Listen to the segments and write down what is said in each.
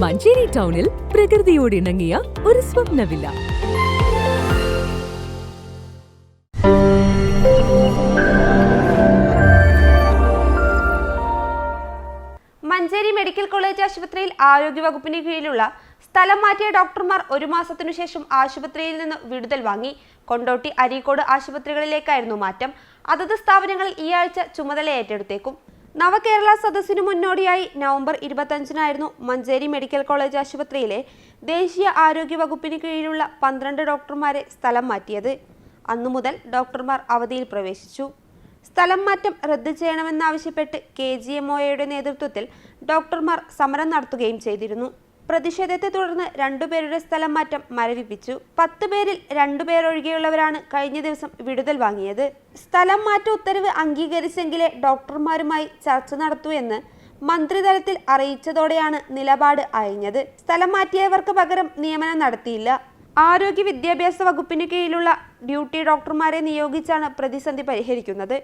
മഞ്ചേരി ടൗണിൽ പ്രകൃതിയോട് ഇണങ്ങിയ ഒരു സ്വപ്നവില്ല. മഞ്ചേരി മെഡിക്കൽ കോളേജ് ആശുപത്രിയിൽ ആരോഗ്യവകുപ്പിന് കീഴിലുള്ള സ്ഥലം മാറ്റിയ ഡോക്ടർമാർ ഒരു മാസത്തിനു ശേഷം ആശുപത്രിയിൽ നിന്ന് വിടുതൽ വാങ്ങി. കൊണ്ടോട്ടി അരീക്കോട് ആശുപത്രികളിലേക്കായിരുന്നു മാറ്റം. അതത് സ്ഥാപനങ്ങളിൽ ഈ ആഴ്ച ചുമതല ഏറ്റെടുത്തേക്കും നവകേരള സദസ്സിനു മുന്നോടിയായി നവംബർ ഇരുപത്തഞ്ചിനായിരുന്നു മഞ്ചേരി മെഡിക്കൽ കോളേജ് ആശുപത്രിയിലെ ദേശീയ ആരോഗ്യ വകുപ്പിന് കീഴിലുള്ള പന്ത്രണ്ട് ഡോക്ടർമാരെ സ്ഥലം മാറ്റിയത്. അന്നു മുതൽ ഡോക്ടർമാർ അവധിയിൽ പ്രവേശിച്ചു. സ്ഥലം മാറ്റം റദ്ദ് ചെയ്യണമെന്നാവശ്യപ്പെട്ട് കെ ജി എം നേതൃത്വത്തിൽ ഡോക്ടർമാർ സമരം നടത്തുകയും ചെയ്തിരുന്നു. പ്രതിഷേധത്തെ തുടർന്ന് രണ്ടുപേരുടെ സ്ഥലം മാറ്റം മരവിപ്പിച്ചു. പത്ത് പേരിൽ രണ്ടുപേരൊഴികെയുള്ളവരാണ് കഴിഞ്ഞ ദിവസം വിടുതൽ വാങ്ങിയത്. സ്ഥലം മാറ്റ ഉത്തരവ് അംഗീകരിച്ചെങ്കിലേ ഡോക്ടർമാരുമായി ചർച്ച നടത്തൂ എന്ന് മന്ത്രിതലത്തിൽ അറിയിച്ചതോടെയാണ് നിലപാട് അയഞ്ഞത്. സ്ഥലം മാറ്റിയവർക്ക് പകരം നിയമനം നടത്തിയില്ല. ആരോഗ്യ വിദ്യാഭ്യാസ വകുപ്പിന് കീഴിലുള്ള ഡ്യൂട്ടി ഡോക്ടർമാരെ നിയോഗിച്ചാണ് പ്രതിസന്ധി പരിഹരിക്കുന്നത്.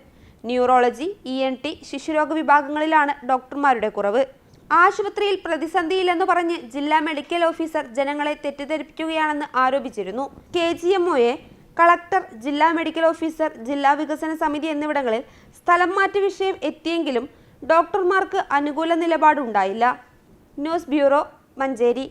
ന്യൂറോളജി ഇ എൻ ടി ശിശുരോഗ വിഭാഗങ്ങളിലാണ് ഡോക്ടർമാരുടെ കുറവ്. ആശുപത്രിയിൽ പ്രതിസന്ധിയില്ലെന്ന് പറഞ്ഞ് ജില്ലാ മെഡിക്കൽ ഓഫീസർ ജനങ്ങളെ തെറ്റിദ്ധരിപ്പിക്കുകയാണെന്ന് ആരോപിച്ചിരുന്നു. കെ ജി എം ഒയെ കളക്ടർ ജില്ലാ മെഡിക്കൽ ഓഫീസർ ജില്ലാ വികസന സമിതി എന്നിവിടങ്ങളിൽ സ്ഥലം മാറ്റ വിഷയം എത്തിയെങ്കിലും ഡോക്ടർമാർക്ക് അനുകൂല നിലപാടുണ്ടായില്ല. News bureau Manjeri.